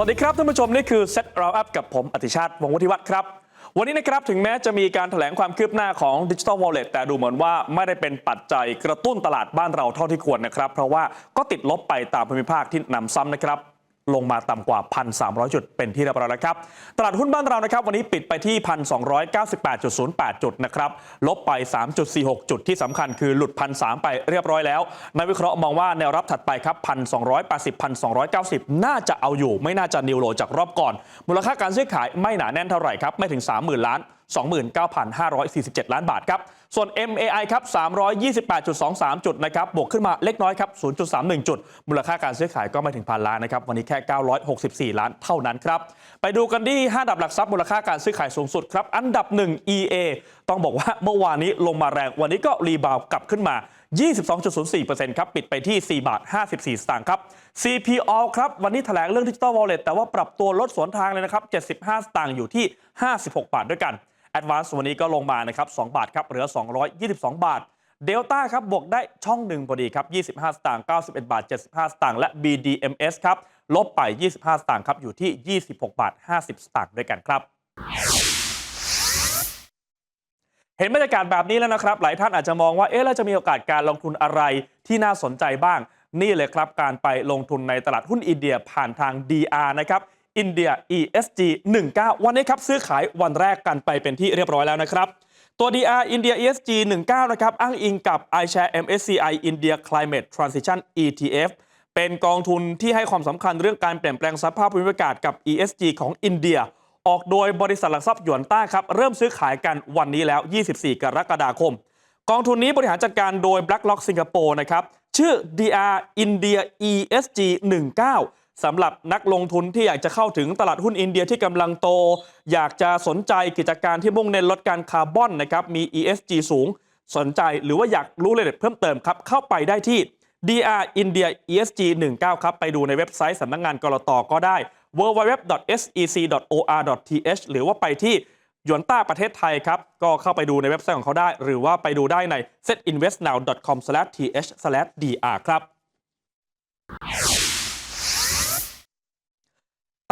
สวัสดีครับท่านผู้ชมนี่คือเซตเราอัพกับผมอธิชาติวงศ์วุฒิวัฒน์ครับ วันนี้นะครับถึงแม้จะมีการถแถลงความคืบหน้าของดิจิ t a ลวอลเล็แต่ดูเหมือนว่าไม่ได้เป็นปัจจัยกระตุ้นตลาดบ้านเราเท่าที่ควรนะครับ เพราะว่าก็ติดลบไปตามภูมิภาคที่นำซ้ำนะครับ ลงมาต่ำกว่า 1,300 จุดเป็นที่เรียบร้อยแล้วครับ ตลาดหุ้นบ้านเรานะครับ วันนี้ปิดไปที่ 1,298.08 จุดนะครับ ลบไป 3.46 จุดที่สำคัญคือหลุด 1,300 ไปเรียบร้อยแล้วนักวิเคราะห์มองว่าแนวรับถัดไปครับ 1,280 1,290 น่าจะเอาอยู่ ไม่น่าจะนิวโลจากรอบก่อน มูลค่าการซื้อขายไม่หนาแน่นเท่าไหร่ครับ ไม่ถึง 30,000 ล้าน 29,547 ล้านบาทครับ ส่วน MAI ครับ 328.23 จุดนะครับ บวกขึ้นมาเล็กน้อยครับ 0.31 จุด มูลค่าการซื้อขายก็ไม่ถึงพันล้านนะครับ วันนี้แค่ 964 ล้านเท่านั้นครับ ไปดูกันที่ 5 ดับหลักทรัพย์มูลค่าการซื้อขายสูงสุดครับ อันดับ 1 EA ต้องบอกว่าเมื่อวานนี้ลงมาแรง วันนี้ก็รีบาวกลับขึ้นมา 22.04%ครับ ปิดไปที่ 4 บาท 54 สตางค์ครับ CPO ครับ วันนี้แถลงเรื่องดิจิ t a ลวอลเล็ตแต่ว่าปรับตัวลดสวนทางเลยนะครับ 75 สตางค์อยู่ที่ 56 บาทด้วยกัน Advance วันนี้ก็ลงมานะครับ2บาทครับเหลือ 222 บาทเดลต้าครับบวกได้ช่องหนึ่งพอดีครับ 25 สตางค์ 91 บาท 75 สตางค์ และ BDMs ครับ ลบไป 25 สตางค์ครับ อยู่ที่ 26 บาท 50 สตางค์ด้วยกันครับ เห็นบรรยากาศแบบนี้แล้วนะครับ หลายท่านอาจจะมองว่า เอ๊ะ แล้วจะมีโอกาสการลงทุนอะไรที่น่าสนใจบ้าง นี่เลยครับ การไปลงทุนในตลาดหุ้นอินเดียผ่านทาง DR นะครับ อินเดีย ESG 19 วันนี้ครับซื้อขายวันแรกกันไปเป็นที่เรียบร้อยแล้วนะครับ ตัว DR อินเดีย ESG 19 นะครับ อ้างอิงกับ iShare MSCI India Climate Transition ETF เป็นกองทุนที่ให้ความสำคัญเรื่องการเปลี่ยนแปลงสภาพภูมิอากาศกับ ESG ของอินเดีย ออกโดยบริษัทหลักทรัพย์หยวนต้าครับ เริ่มซื้อขายกันวันนี้แล้ว 24 กรกฎาคม กองทุนนี้บริหารจัดการโดย BlackRock สิงคโปร์นะครับ ชื่อ DR India ESG 19 สำหรับนักลงทุนที่อยากจะเข้าถึงตลาดหุ้นอินเดียที่กำลังโต อยากจะสนใจกิจการที่มุ่งเน้นลดการคาร์บอนนะครับมี ESG สูง สนใจหรือว่าอยากรู้รายละเอียดเพิ่มเติมครับเข้าไปได้ที่ DR India ESG 19ครับไปดูในเว็บไซต์สำนักงงานกรตก็ได้ www.sec.or.th หรือว่าไปที่หยวนต้าประเทศไทยครับ ก็เข้าไปดูในเว็บไซต์ของเขาได้ หรือว่าไปดูได้ใน setinvestnow.com/th/dr ครับ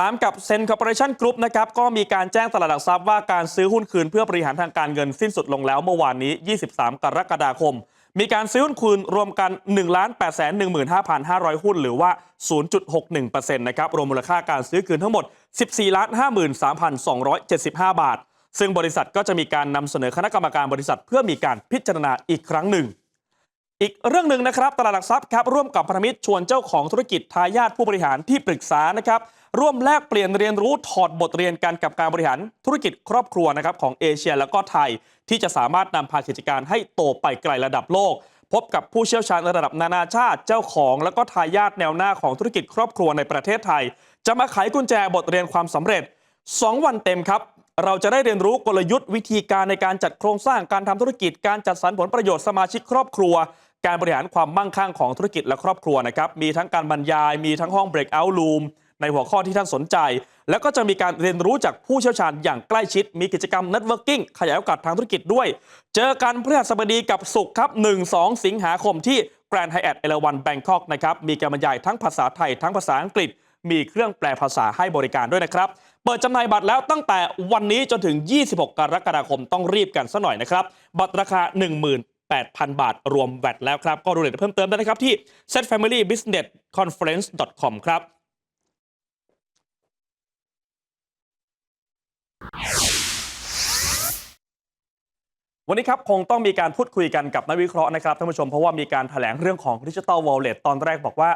ตามกับเซนคอร์ปอเรชั่นกรุ๊ปนะครับก็มีการแจ้งตลาดหลักทรัพย์ว่าการซื้อหุ้นคืนเพื่อบริหารทางการเงินสิ้นสุดลงแล้วเมื่อวานนี้ 23 กรกฎาคม มีการซื้อหุ้นคืนรวมกัน 1 8 1 5 500 หุ้น หรือว่า 0.61%นะครับรวมมูลค่าการซื้อคืนทั้งหมด 14 53,275 บาท ซึ่งบริษัทก็จะมีการนำเสนอคณะกรรมการบริษัทเพื่อมีการพิจารณาอีกครั้งหนึ่ง อีกเรื่องหนึ่งนะครับตลาดหลักทรัพย์ครับร่วมกับพันธมิตรชวนเจ้าของธุรกิจทายาทผู้บริหารที่ปรึกษานะครับร่วมแลกเปลี่ยนเรียนรู้ถอดบทเรียนกันกับการบริหารธุรกิจครอบครัวนะครับของเอเชียแล้วก็ไทย ที่จะสามารถนำพากิจการให้โตไปไกลระดับโลก พบกับผู้เชี่ยวชาญระดับนานาชาติเจ้าของ แล้วก็ทายาทแนวหน้าของธุรกิจครอบครัวในประเทศไทย จะมาไขกุญแจบทเรียนความสำเร็จ 2 วันเต็มครับเราจะได้เรียนรู้กลยุทธ์วิธีการในการจัดโครงสร้างการทำธุรกิจการจัดสรรผลประโยชน์สมาชิกครอบครัว การบริหารความมั่งคั่งของธุรกิจและครอบครัวนะครับ มีทั้งการบรรยาย มีทั้งห้อง breakout room ในหัวข้อที่ท่านสนใจ แล้วก็จะมีการเรียนรู้จากผู้เชี่ยวชาญอย่างใกล้ชิด มีกิจกรรม networking ขยายโอกาสทางธุรกิจด้วย เจอกันพฤหัสบดีกับสุขครับ 1-2 สิงหาคมที่ Grand Hyatt เอราวันแบงคอกนะครับ มีการบรรยายทั้งภาษาไทย ทั้งภาษาอังกฤษ มีเครื่องแปลภาษาให้บริการด้วยนะครับ เปิดจำหน่ายบัตรแล้วตั้งแต่วันนี้จนถึง 26 กรกฎาคมต้องรีบกันซะหน่อยนะครับ บัตรราคา 8,000 บาท รวมแวตแล้วครับ ก็ดูรายละเอียดเพิ่มเติมได้นะครับที่ setfamilybusinessconference.com ครับวันนี้ครับคงต้องมีการพูดคุยกันกับนักวิเคราะห์นะครับท่านผู้ชมเพราะว่ามีการถแถลงเรื่องของดิจิ t a ลวอลเล็ตตอนแรกบอกว่า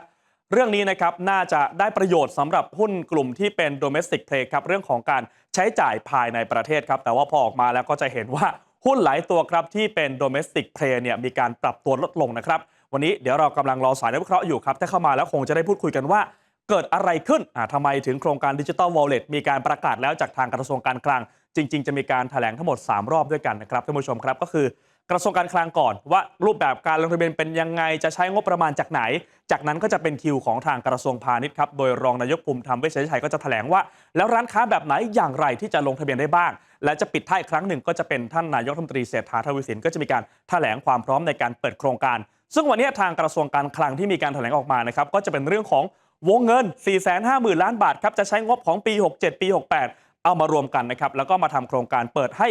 เรื่องนี้นะครับน่าจะได้ประโยชน์สำหรับหุ้นกลุ่มที่เป็น domestic play ครับเรื่องของการใช้จ่ายภายในประเทศครับ แต่ว่าพอออกมาแล้วก็จะเห็นว่า หุ้นหลายตัวครับที่เป็น domestic play เนี่ยมีการปรับตัวลดลงนะครับ วันนี้เดี๋ยวเรากำลังรอสายนักวิเคราะห์อยู่ครับ ถ้าเข้ามาแล้วคงจะได้พูดคุยกันว่า เกิดอะไรขึ้นอ่าทำไมถึงโครงการดิจิ t a ลวอลเล็ตมีการประกาศแล้วจากทางกระทรวงการคลัง จริง ๆ จะมีการถแถลงทั้งหมด 3 รอบด้วยกันนะครับท่านผู้ชมครับก็คือกระทรวงการคลังก่อนว่ารูปแบบการลงทะเบียนเป็นยังไงจะใช้งบประมาณจากไหน จากนั้นก็จะเป็นคิวของทางกระทรวงพาณิชย์ครับโดยรองนายกภูมิธรรมเวชชัยก็จะแถลงว่า แล้วร้านค้าแบบไหนอย่างไรที่จะลงทะเบียนได้บ้าง และจะปิดท้ายครั้งหนึ่งก็จะเป็นท่านนายกรัฐมนตรีเศรษฐาทวีสินก็จะมีการแถลงความพร้อมในการเปิดโครงการ ซึ่งวันนี้ทางกระทรวงการคลังที่มีการแถลงออกมานะครับก็จะเป็นเรื่องของวงเงิน 450,000 ล้านบาทครับจะใช้งบของปี 67 ปี 68 เอามารวมกันนะครับแล้วก็มาทำโครงการเปิดให้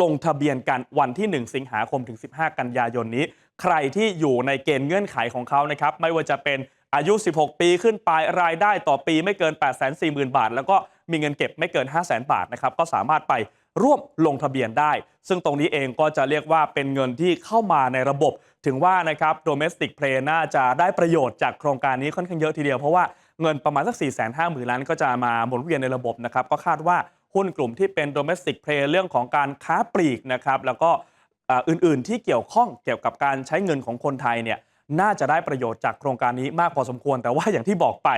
ลงทะเบียนกันวันที่ 1 สิงหาคมถึง 15 กันยายนนี้ ใครที่อยู่ในเกณฑ์เงื่อนไขของเขานะครับไม่ว่าจะเป็นอายุ 16 ปีขึ้นไปรายได้ต่อปีไม่เกิน 840,000 บาท แล้วก็มีเงินเก็บไม่เกิน 500,000 บาทนะครับก็สามารถไป ร่วมลงทะเบียนได้ ซึ่งตรงนี้เองก็จะเรียกว่าเป็นเงินที่เข้ามาในระบบ ถึงว่านะครับ domestic play น่าจะได้ประโยชน์จากโครงการนี้ค่อนข้างเยอะทีเดียวเพราะว่าเงินประมาณสัก 4 5 0 0 0 0ล้านก็จะมาหมุนเวียนในระบบนะครับก็คาดว่าหุ้นกลุ่มที่เป็น domestic play เรื่องของการค้าปลีกนะครับแล้วก็อื่นๆ ที่เกี่ยวข้องเกี่ยวกับการใช้เงินของคนไทยเนี่ยน่าจะได้ประโยชน์จากโครงการนี้มากพอสมควร แต่ว่าอย่างที่บอกไป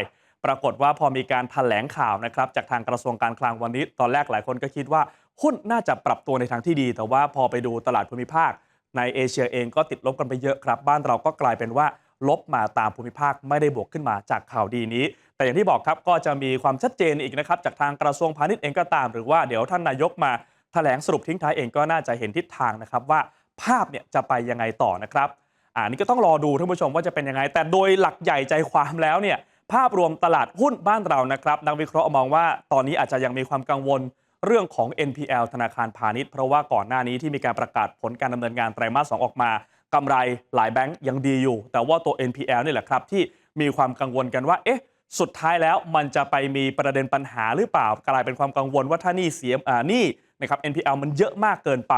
ปรากฏว่าพอมีการแถลงข่าวนะครับจากทางกระทรวงการคลังวันนี้ ตอนแรกหลายคนก็คิดว่า หุ้นน่าจะปรับตัวในทางที่ดี แต่ว่าพอไปดูตลาดภูมิภาค ในเอเชียเองก็ติดลบกันไปเยอะครับ บ้านเราก็กลายเป็นว่าลบมาตามภูมิภาคไม่ได้บวกขึ้นมาจากข่าวดีนี้ แต่อย่างที่บอกครับก็จะมีความชัดเจนอีกนะครับจากทางกระทรวงพาณิชย์เองก็ตาม หรือว่าเดี๋ยวท่านนายกมาแถลงสรุปทิ้งท้ายเองก็น่าจะเห็นทิศทางนะครับว่าภาพเนี่ยจะไปยังไงต่อนะครับอ่านี่ก็ต้องรอดูท่านผู้ชมว่าจะเป็นยังไง แต่โดยหลักใหญ่ใจความแล้วเนี่ยภาพรวมตลาดหุ้นบ้านเรานะครับนักวิเคราะห์มองว่าตอนนี้อาจจะยังมีความกังวล เรื่องของ NPL ธนาคารพาณิชย์เพราะว่าก่อนหน้านี้ที่มีการประกาศผลการดำเนินงานไตรมาสสองออกมากำไรหลายแบงก์ยังดีอยู่ แต่ว่าตัว NPL นี่แหละครับ ที่มีความกังวลกันว่า เอ๊ะ สุดท้ายแล้วมันจะไปมีประเด็นปัญหาหรือเปล่ากลายเป็นความกังวลว่าถ้านี่เสียอ่านี่นะครับ NPL มันเยอะมากเกินไป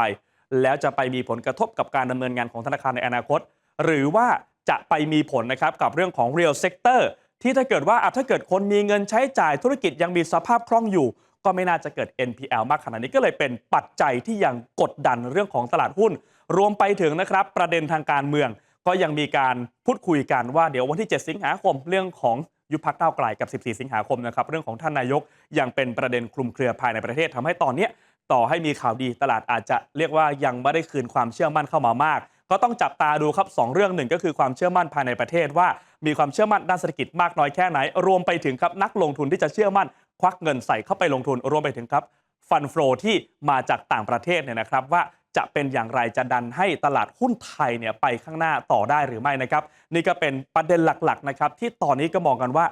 แล้วจะไปมีผลกระทบกับการดำเนินงานของธนาคารในอนาคต หรือว่าจะไปมีผลนะครับกับเรื่องของ real sector ที่ถ้าเกิดว่าถ้าเกิดคนมีเงินใช้จ่ายธุรกิจยังมีสภาพคล่องอยู่ ก็ไม่น่าจะเกิด NPL มากขนาดนี้ก็เลยเป็นปัจจัยที่ยังกดดันเรื่องของตลาดหุ้น รวมไปถึงนะครับประเด็นทางการเมือง ก็ยังมีการพูดคุยกันว่าเดี๋ยววันที่ 7 สิงหาคมเรื่องของยุบพักเก้าไกลกับ 14 สิงหาคมนะครับเรื่องของท่านนายกยังเป็นประเด็นคลุมเครือภายในประเทศทำให้ตอนนี้ต่อให้มีข่าวดีตลาดอาจจะเรียกว่ายังไม่ได้คืนความเชื่อมั่นเข้ามามาก ก็ต้องจับตาดูครับสองเรื่องหนึ่งก็คือความเชื่อมั่นภายในประเทศว่า มีความเชื่อมั่นด้านเศรษฐกิจมากน้อยแค่ไหน รวมไปถึงครับนักลงทุนที่จะเชื่อมั่น ควักเงินใส่เข้าไปลงทุนรวมไปถึงครับฟันฟลอที่มาจากต่างประเทศเนี่ยนะครับว่าจะเป็นอย่างไรจะดันให้ตลาดหุ้นไทยเนี่ยไปข้างหน้าต่อได้หรือไม่นะครับนี่ก็เป็นประเด็นหลักๆนะครับที่ตอนนี้ก็มองกันว่า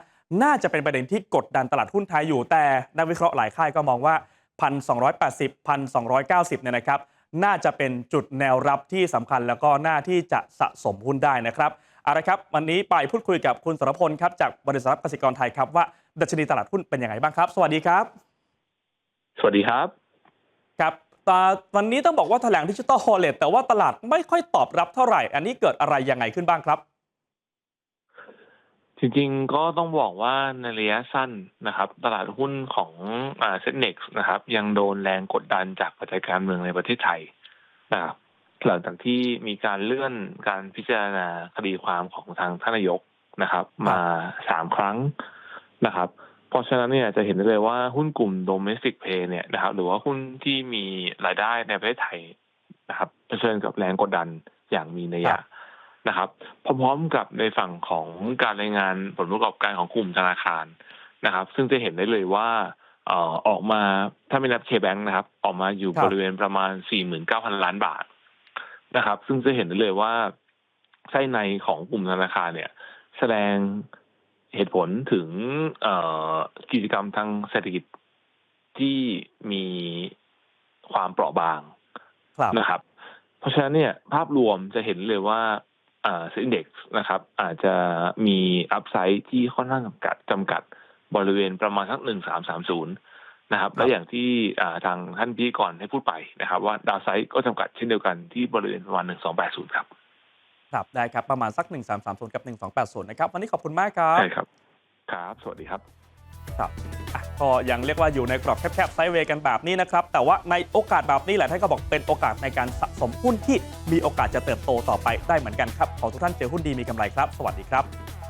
น่าจะเป็นประเด็นที่กดดันตลาดหุ้นไทยอยู่แต่นักวิเคราะห์หลายค่ายก็มองว่า 1,280 1,290เนี่ยนะครับน่าจะเป็นจุดแนวรับที่สำคัญแล้วก็หน้าที่จะสะสมหุ้นได้นะครับเอาละครับ วันนี้ไปพูดคุยกับคุณสรพลครับจากบริษัทกสิกรไทยครับว่า ดัชนีตลาดหุ้นเป็นยังไงบ้างครับ สวัสดีครับ สวัสดีครับ ครับตาวันนี้ต้องบอกว่าแถลงดิจิตอลฮอลเลตแต่ว่าตลาดไม่ค่อยตอบรับเท่าไหร่ อันนี้เกิดอะไรยังไงขึ้นบ้างครับ จริงๆก็ต้องบอกว่าในระยะสั้นนะครับ ตลาดหุ้นของอ่าเซ็นเน็กนะครับ ยังโดนแรงกดดันจากปัจจัยการเมืองในประเทศไทยนะครับหลังจากที่มีการเลื่อนการพิจารณาคดีความของทางท่านนายกนะครับ มาสามครั้ง นะครับเพราะฉะนั้นเนี่ยจะเห็นได้เลยว่าหุ้นกลุ่ม domestic play เนี่ยนะครับหรือว่าหุ้นที่มีรายได้ในประเทศไทยนะครับเผชิญกับแรงกดดันอย่างมีนัยครัยะบนะครับ พร้อมๆกับในฝั่งของการรายงานผลประกอบการของกลุ่มธนาคารนะครับ ซึ่งจะเห็นได้เลยว่าเอ่อออกมาถ้าไม่นับเคแบงนะครับ ออกมาอยู่ครับบริเวณประมาณ 49,000 ล้านบาทนะครับ ซึ่งจะเห็นได้เลยว่าไส้ในของกลุ่มธนาคารเนี่ย แสดง เหตุผลถึงเอ่อกิจกรรมทางเศรษฐกิจที่มีความเปราะบางครับนะครับ เพราะฉะนั้นเนี่ยภาพรวมจะเห็นเลยว่าอ่าซินเด็กนะครับ อาจจะมีอัพไซด์ที่ค่อนข้างจำกัดจำกัดบริเวณประมาณสักหนึ่งสามสามศูนย์นะครับ และอย่างที่อ่าทางท่านพี่ก่อนให้พูดไปนะครับ ว่าดาวไซด์ก็จำกัดเช่นเดียวกันที่บริเวณประมาณหนึ่งสองแปดศูนย์ครับ ครับได้ครับ ประมาณสัก 1330กับ1280นะครับวันนี้ขอบคุณมากครับใช่ครับ ครับ สวัสดีครับครับอะก็ยังเรียกว่าอยู่ในกรอบแคบๆไซด์เวย์กันแบบนี้นะครับ แต่ว่าในโอกาสแบบนี้แหละท่านก็บอกเป็นโอกาสในการสะสมหุ้นที่มีโอกาสจะเติบโตต่อไปได้เหมือนกันครับ ขอทุกท่านเจอหุ้นดีมีกำไรครับ สวัสดีครับ